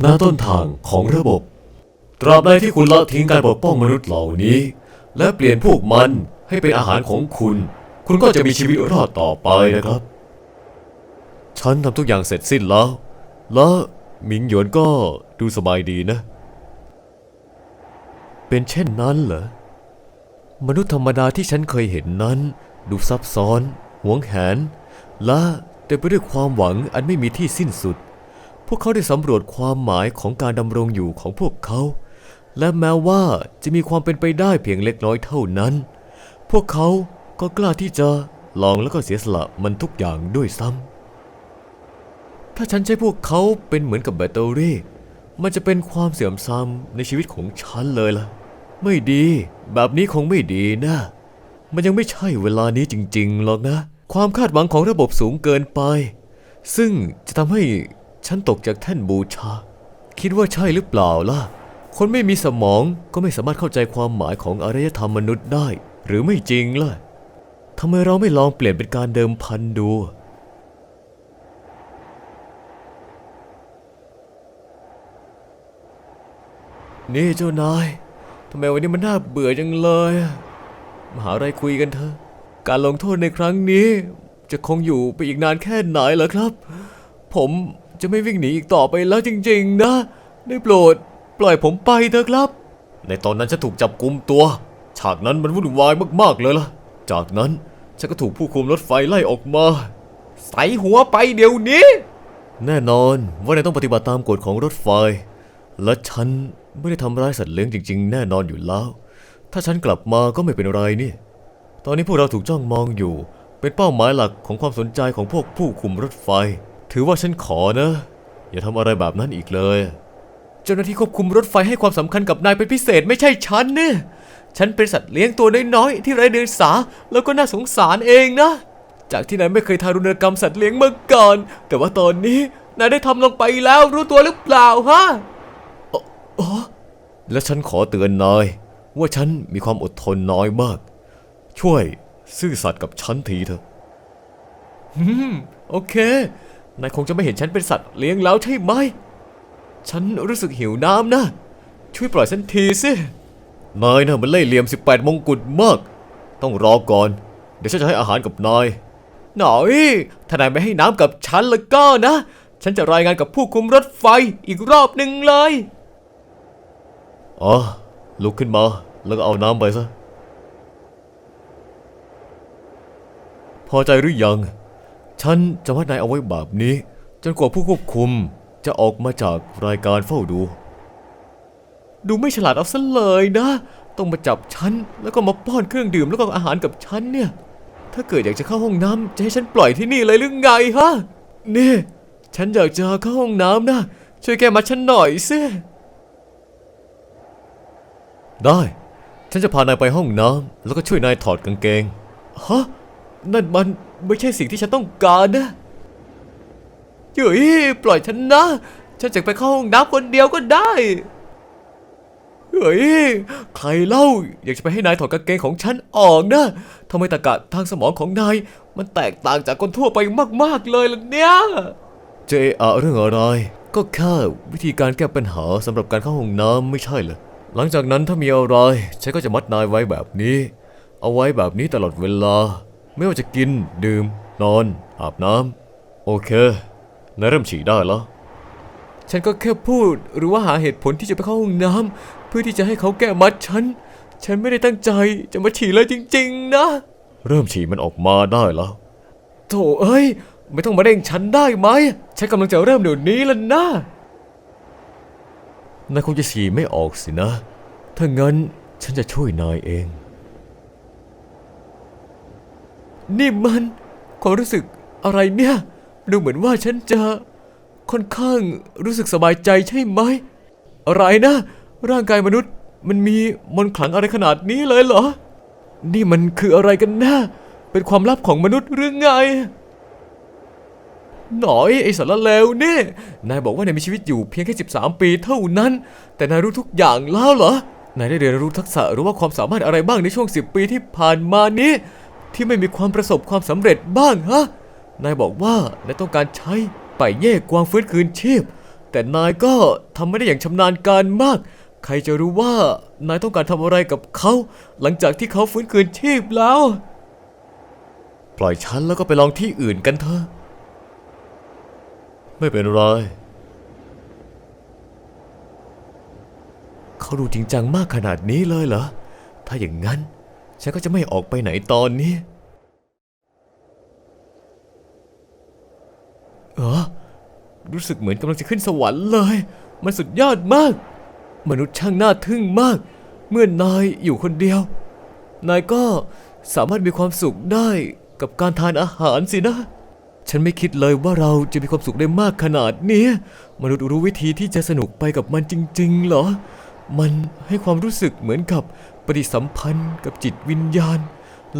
หน้าต้นทางของระบบ ตราบใดที่คุณละทิ้งการปกป้องมนุษย์เหล่านี้ และเปลี่ยนพวกมันให้เป็นอาหารของคุณ คุณก็จะมีชีวิตรอดต่อไปนะครับ ฉันทำทุกอย่างเสร็จสิ้นแล้ว และหมิงหยวนก็ดูสบายดีนะ เป็นเช่นนั้นเหรอ มนุษย์ธรรมดาที่ฉันเคยเห็นนั้น ดูซับซ้อน หวงแหน และเต็มไปด้วยความหวังอันไม่มีที่สิ้นสุด พวกเขาได้สำรวจความหมายของการดำรงอยู่ของพวกเขา และแม้ว่าจะมีความเป็นไปได้เพียงเล็กน้อยเท่านั้น พวกเขาก็กล้าที่จะลองแล้วก็เสียสละมันทุกอย่างด้วยซ้ำ ถ้าฉันใช้พวกเขาเป็นเหมือนกับแบตเตอรี่ มันจะเป็นความเสื่อมทรามในชีวิตของฉันเลยล่ะ ไม่ดี แบบนี้คงไม่ดีนะ มันยังไม่ใช่เวลานี้จริงๆหรอกนะ ความคาดหวังของระบบสูงเกินไป ซึ่งจะทำให้ ฉันตกจากแท่นบูชา คิดว่าใช่หรือเปล่าล่ะ คนไม่มีสมองก็ไม่สามารถเข้าใจความหมายของอารยธรรมมนุษย์ได้ หรือไม่จริงล่ะทำไมเราไม่ลองเปลี่ยนเป็นการเดิมพันดู นี่เจ้านายทำไมวันนี้มันน่าเบื่อจังเลยมาหาอะไรคุยกันเถอะ การลงโทษในครั้งนี้ จะคงอยู่ไปอีกนานแค่ไหนเหรอครับ ผม จะไม่วิ่งหนีอีกต่อไปแล้วจริง ๆ นะ ได้โปรด ปล่อยผมไปเถอะครับ ในตอนนั้นฉันถูกจับกุมตัว ฉากนั้นมันวุ่นวายมากๆเลยล่ะ จากนั้นฉันก็ถูกผู้คุมรถไฟไล่ออกมา ใส่หัวไปเดี๋ยวนี้ แน่นอนว่านายต้องปฏิบัติตามกฎของรถไฟ และฉันไม่ได้ทำร้ายสัตว์เลี้ยงจริง ๆ แน่นอนอยู่แล้ว ถ้าฉันกลับมาก็ไม่เป็นไรนี่ ตอนนี้พวกเราถูกจ้องมองอยู่ เป็นเป้าหมายหลักของความสนใจของพวกผู้คุมรถไฟ ถือว่าฉันขอนะ อย่าทำอะไรแบบนั้นอีกเลย เจ้าหน้าที่ควบคุมรถไฟให้ความสำคัญกับนายเป็นพิเศษไม่ใช่ฉันเนี่ยฉันเป็นสัตว์เลี้ยงตัวน้อยๆที่ไร้เดียงสาแล้วก็น่าสงสารเองนะ จากที่นายไม่เคยทารุณกรรมสัตว์เลี้ยงมาก่อน แต่ว่าตอนนี้นายได้ทำลงไปแล้วรู้ตัวหรือเปล่าฮะอ๋ออ๋อและฉันขอเตือนนายว่าฉันมีความอดทนน้อยมาก ช่วยซื่อสัตย์กับฉันทีเถอะอืมโอเค นายคงจะไม่เห็นฉันเป็นสัตว์เลี้ยงแล้วใช่ไหม ฉันรู้สึกหิวน้ำนะ ช่วยปล่อยฉันทีสินายนะมันเล่ห์เหลี่ยม 18 มงกุฎมาก ต้องรอก่อน เดี๋ยวฉันจะให้อาหารกับนาย หน่อย ถ้านายไม่ให้น้ำกับฉันแล้วก็นะ ฉันจะรายงานกับผู้คุมรถไฟอีกรอบหนึ่งเลย อ๋อ ลุกขึ้นมา แล้วก็เอาน้ำไปซะ พอใจหรือยัง ฉันจะวัดนายเอาไว้แบบนี้ จนกว่าผู้ควบคุมจะออกมาจากรายการเฝ้าดู ดูไม่ฉลาดเอาซะเลยนะ ต้องมาจับฉัน แล้วก็มาป้อนเครื่องดื่มแล้วก็อาหารกับฉันเนี่ย ถ้าเกิดอยากจะเข้าห้องน้ำจะให้ฉันปล่อยที่นี่เลยหรือไงฮะนี่ ฉันอยากจะเข้าห้องน้ำนะ ช่วยแกมาฉันหน่อยสิได้ ฉันจะพานายไปห้องน้ำแล้วก็ช่วยนายถอดกางเกงฮะนั่นมัน ไม่ใช่สิ่งที่ฉันต้องการนะเฮ้ยปล่อยฉันนะ ฉันจะไปเข้าห้องน้ำคนเดียวก็ได้เฮ้ยใครเล่า อยากจะไปให้นายถอดกางเกงของฉันออกนะทำไมตะกะทางสมองของนาย มันแตกต่างจากคนทั่วไปมากๆเลยล่ะเนี่ยเจอะเรื่องอะไร ก็แค่วิธีการแก้ปัญหาสำหรับการเข้าห้องน้ำไม่ใช่เหรอหลังจากนั้นถ้ามีอะไรฉันก็จะมัดนายไว้แบบนี้ เอาไว้แบบนี้ตลอดเวลา ไม่ว่าจะกิน ดื่ม นอน อาบน้ำโอเคนายเริ่มฉี่ได้แล้ว ฉันก็แค่พูดหรือว่าหาเหตุผลที่จะไปเข้าห้องน้ำเพื่อที่จะให้เขาแก้มัดฉัน ฉันไม่ได้ตั้งใจจะมาฉี่เลยจริง ๆ นะ เริ่มฉี่มันออกมาได้แล้วโถเอ้ย ไม่ต้องมาเร่งฉันได้ไหมฉันกำลังจะเริ่มเดี๋ยวนี้แล้วนะนายคงจะฉี่ไม่ออกสินะ ถ้างั้นฉันจะช่วยนายเอง นี่มันความรู้สึกอะไรเนี่ย ดูเหมือนว่าฉันจะค่อนข้างรู้สึกสบายใจใช่ไหม อะไรนะ ร่างกายมนุษย์มันมีมนต์ขลังอะไรขนาดนี้เลยเหรอ นี่มันคืออะไรกันนะเป็นความลับของมนุษย์หรือไง หน่อยไอ้สารเลวเนี่ยนายบอกว่านายมีชีวิตอยู่เพียงแค่ 13 ปีเท่านั้น แต่นายรู้ทุกอย่างแล้วเหรอ นายได้เรียนรู้ทักษะหรือว่าความสามารถอะไรบ้างในช่วง 10 ปีที่ผ่านมานี้ ที่ไม่มีความประสบความสำเร็จบ้างฮะ นายบอกว่านายต้องการใช้ไปเย่กวางฟื้นคืนชีพ แต่นายก็ทำไม่ได้อย่างชำนาญการมาก ใครจะรู้ว่านายต้องการทำอะไรกับเขา หลังจากที่เขาฟื้นคืนชีพแล้ว ปล่อยฉันแล้วก็ไปลองที่อื่นกันเถอะ ไม่เป็นไรเขาดูจริงจังมากขนาดนี้เลยเหรอ ถ้าอย่างนั้น ฉันก็จะไม่ออกไปไหนตอนนี้เออรู้สึกเหมือนกำลังจะขึ้นสวรรค์เลย มันสุดยอดมาก มนุษย์ช่างน่าทึ่งมาก เมื่อนายอยู่คนเดียว นายก็สามารถมีความสุขได้กับการทานอาหารสินะ ฉันไม่คิดเลยว่าเราจะมีความสุขได้มากขนาดนี้ มนุษย์รู้วิธีที่จะสนุกไปกับมันจริง ๆ เหรอ มันให้ความรู้สึกเหมือนกับ ปฏิสัมพันธ์กับจิตวิญญาณ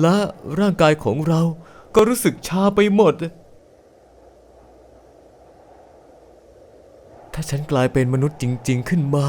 และร่างกายของเราก็รู้สึกชาไปหมด ถ้าฉันกลายเป็นมนุษย์จริง ๆขึ้นมา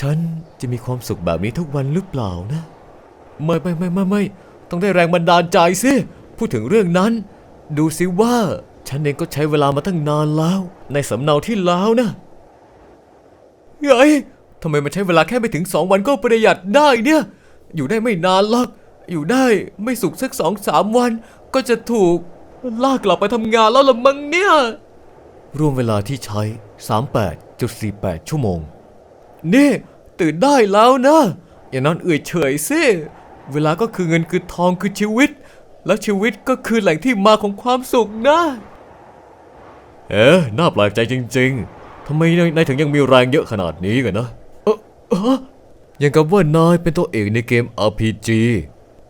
ฉันจะมีความสุขแบบนี้ทุกวันหรือเปล่านะ ไม่ไม่ไม่ไม่ไม่ต้องได้แรงบันดาลใจสิพูดถึงเรื่องนั้น ดูสิว่า ฉันเองก็ใช้เวลามาตั้งนานแล้ว ในสำเนาที่แล้วนะเฮ้ย ทำไมมันใช้เวลาแค่ไม่ถึงสองวันก็ประหยัดได้เนี่ย อยู่ได้ไม่นานหรอก อยู่ได้ไม่สุขสักสองสามวัน ก็จะถูกลากกลับไปทำงานแล้วละมั้งเนี่ย รวมเวลาที่ใช้ 38.48 ชั่วโมง นี่ ตื่นได้แล้วนะ อย่านอนเอื่อยเฉยสิ เวลาก็คือเงินคือทองคือชีวิต แล้วชีวิตก็คือแหล่งที่มาของความสุขนะ เอ๊ะน่าแปลกใจจริง ๆทำไมนายนายถึงยังมีแรงเยอะขนาดนี้กันนะเออเออยังกับว่านายเป็นตัวเอกในเกม RPG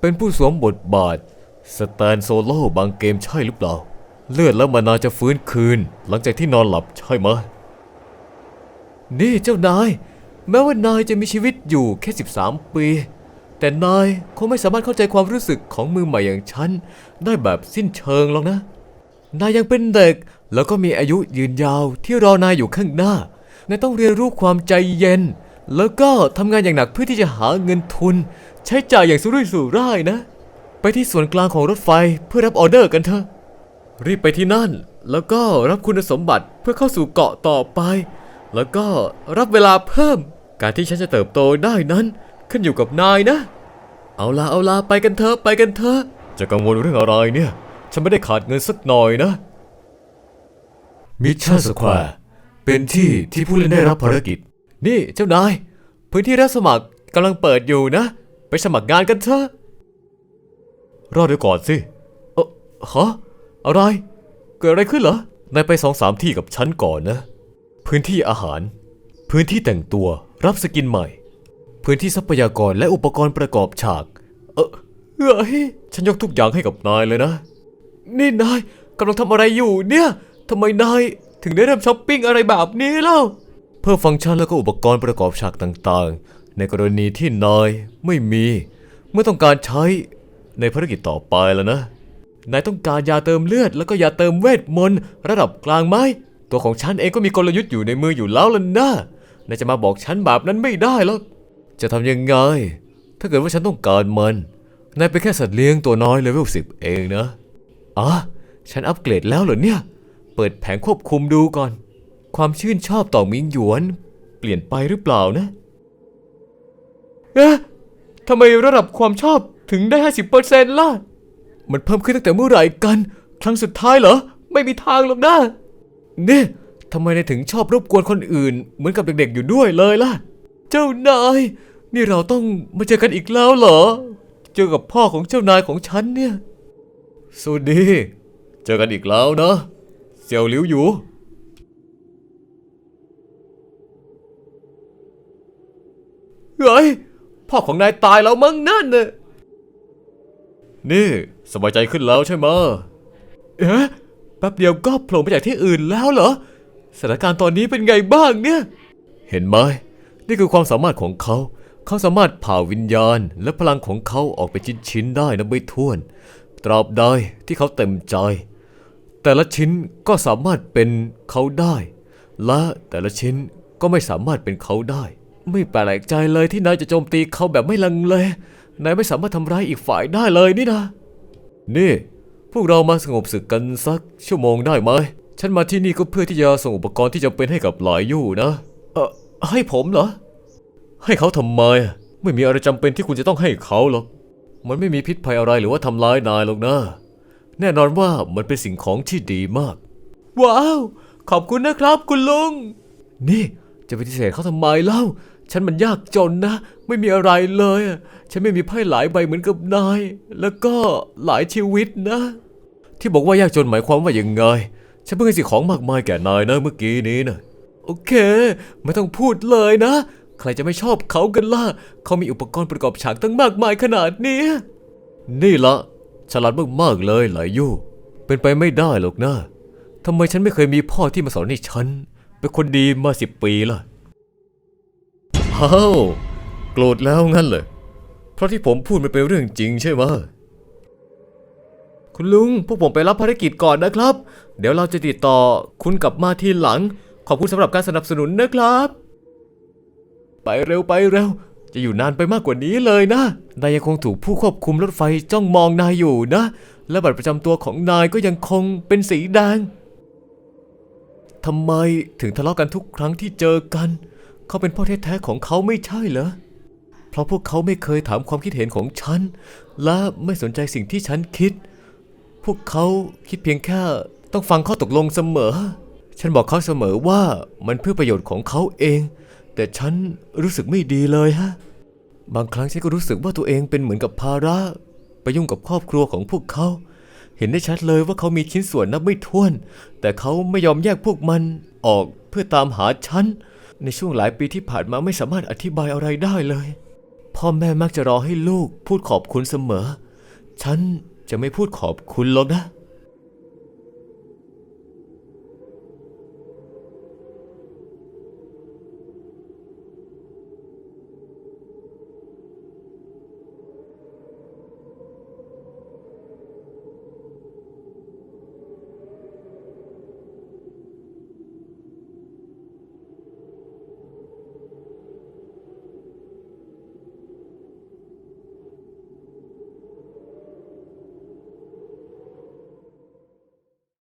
เป็นผู้สวมบทบาท สแตนโซโล่บางเกมใช่หรือเปล่า เลือดและมานาจะฟื้นคืน หลังจากที่นอนหลับใช่ไหมนี่เจ้านาย แม้ว่านายจะมีชีวิตอยู่แค่ 13 ปี แต่นายคงไม่สามารถเข้าใจความรู้สึกของมือใหม่อย่างฉัน ได้แบบสิ้นเชิงหรอกนะ นายยังเป็นเด็ก แล้วก็มีอายุยืนยาวที่รอนายอยู่ข้างหน้านายต้องเรียนรู้ความใจเย็น แล้วก็ทำงานอย่างหนักเพื่อที่จะหาเงินทุน ใช้จ่ายอย่างสุรุ่ยสุร่ายนะ ไปที่ส่วนกลางของรถไฟเพื่อรับออเดอร์กันเถอะ รีบไปที่นั่น แล้วก็รับคุณสมบัติเพื่อเข้าสู่เกาะต่อไป แล้วก็รับเวลาเพิ่ม การที่ฉันจะเติบโตได้นั้น ขึ้นอยู่กับนายนะ เอาละเอาละไปกันเถอะไปกันเถอะจะกังวลเรื่องอะไรเนี่ย ฉันไม่ได้ขาดเงินสักหน่อยนะมิชชั่นสแควร์เป็นที่ที่ผู้เล่นได้รับภารกิจ นี่เจ้านาย พื้นที่รับสมัครกำลังเปิดอยู่นะ ไปสมัครงานกันเถอะ รอเดี๋ยวก่อนสิ เออฮะอะไร เกิดอะไรขึ้นเหรอนายไปสองสามที่กับฉันก่อนนะ พื้นที่อาหาร พื้นที่แต่งตัวรับสกินใหม่ พื้นที่ทรัพยากรและอุปกรณ์ประกอบฉาก เออเฮ้ยฉันยกทุกอย่างให้กับนายเลยนะ นี่นายกำลังทำอะไรอยู่เนี่ยทำไมนายถึงได้เริ่มช้อปปิ้งอะไรแบบนี้เล่า พิ่มฟังก์ชันแล้วก็อุปกรณ์ประกอบฉากต่างๆ ในกรณีที่นายไม่มีเมื่อต้องการใช้ในภารกิจต่อไปแล้วนะ นายต้องการยาเติมเลือด แล้วก็ยาเติมเวทมนต์ระดับกลางไหมตัวของฉันเองก็มีกลยุทธ์อยู่ในมืออยู่แล้วล่ะนะนายจะมาบอกฉันแบบนั้นไม่ได้หรอกจะทำยังไง ถ้าเกิดว่าฉันต้องการมันนายเป็นแค่สัตว์เลี้ยงตัวน้อยเลเวลสิบเองนะอ๋อฉันอัปเกรดแล้วเหรอเนี่ย เปิดแผงควบคุมดูก่อน ความชื่นชอบต่อมิงหยวน เปลี่ยนไปหรือเปล่านะเอ๊ะทำไมระดับความชอบถึงได้50%ล่ะ มันเพิ่มขึ้นตั้งแต่เมื่อไหร่กัน ครั้งสุดท้ายเหรอ ไม่มีทางหรอกนะนี่ทำไมนายถึงชอบรบกวนคนอื่น เหมือนกับเด็กๆ อยู่ด้วยเลยล่ะ เจ้านาย นี่เราต้องมาเจอกันอีกแล้วเหรอ เจอกับพ่อของเจ้านายของฉันเนี่ยสวัสดี เจอกันอีกแล้วนะเสี่ยวหลิวอยู่ เฮ้ย พ่อของนายตายแล้วมั้งนั่นน่ะนี่สบายใจขึ้นแล้วใช่ไหมเอ๊ะแป๊บเดียวก็โผล่มาจากที่อื่นแล้วเหรอสถานการณ์ตอนนี้เป็นไงบ้างเนี่ย เห็นไหมนี่คือความสามารถของเขา เขาสามารถผ่าวิญญาณ และพลังของเขาออกไปชิ้นๆได้นะไม่ท้วน ตราบใดที่เขาเต็มใจ แต่ละชิ้นก็สามารถเป็นเขาได้ และแต่ละชิ้นก็ไม่สามารถเป็นเขาได้ ไม่แปลกใจเลยที่นายจะโจมตีเขาแบบไม่ลังเล นายไม่สามารถทำร้ายอีกฝ่ายได้เลยนี่นะ นี่ พวกเรามาสงบศึกกันสักชั่วโมงได้ไหม ฉันมาที่นี่ก็เพื่อที่จะส่งอุปกรณ์ที่จำเป็นให้กับหลายยู่นะ เออให้ผมเหรอ ให้เขาทำไม ไม่มีอะไรจำเป็นที่คุณจะต้องให้เขาหรอก มันไม่มีพิษภัยอะไรหรือว่าทำร้ายนายหรอกนะ แน่นอนว่ามันเป็นสิ่งของที่ดีมาก ว้าว ขอบคุณนะครับ คุณลุง นี่จะปฏิเสธเขาทำไมเล่า ฉันมันยากจนนะ ไม่มีอะไรเลยอะฉันไม่มีไพ่หลายใบเหมือนกับนาย แล้วก็หลายชีวิตนะ ที่บอกว่ายากจนหมายความว่าอยังไง ฉันเพิ่งให้สิของมากมายแก่นายนะเมื่อกี้นี้นะโอเค ไม่ต้องพูดเลยนะ ใครจะไม่ชอบเขากันล่ะ เขามีอุปกรณ์ประกอบฉากตั้งมากมายขนาดนี้ นี่ละฉลาดมากๆเลยหลายยู่ เป็นไปไม่ได้หรอกนะทำไมฉันไม่เคยมีพ่อที่มาสอนให้ฉัน เป็นคนดีมาสิบปีล่ะ ฮ้าวโกรธแล้วงั้นเลย เพราะที่ผมพูดมันเป็นเรื่องจริงใช่ไหมคุณลุงพวกผมไปรับภารกิจก่อนนะครับ เดี๋ยวเราจะติดต่อคุณกลับมาทีหลัง ขอบคุณสำหรับการสนับสนุนนะครับ ไปเร็วไปเร็ว จะอยู่นานไปมากกว่านี้เลยนะ นายยังคงถูกผู้ควบคุมรถไฟจ้องมองนายอยู่นะ และบัตรประจำตัวของนายก็ยังคงเป็นสีแดงทำไมถึงทะเลาะกันทุกครั้งที่เจอกัน เขาเป็นพ่อแท้ๆของเขาไม่ใช่เหรอ เพราะพวกเขาไม่เคยถามความคิดเห็นของฉัน และไม่สนใจสิ่งที่ฉันคิด พวกเขาคิดเพียงแค่ต้องฟังข้อตกลงเสมอ ฉันบอกเขาเสมอว่ามันเพื่อประโยชน์ของเขาเอง แต่ฉันรู้สึกไม่ดีเลยฮะ บางครั้งฉันก็รู้สึกว่าตัวเองเป็นเหมือนกับภาระไปยุ่งกับครอบครัวของพวกเขา เห็นได้ชัดเลยว่าเขามีชิ้นส่วนนับไม่ถ้วน แต่เขาไม่ยอมแยกพวกมันออกเพื่อตามหาฉัน ในช่วงหลายปีที่ผ่านมาไม่สามารถอธิบายอะไรได้เลย พ่อแม่มักจะรอให้ลูกพูดขอบคุณเสมอ ฉันจะไม่พูดขอบคุณหรอกนะ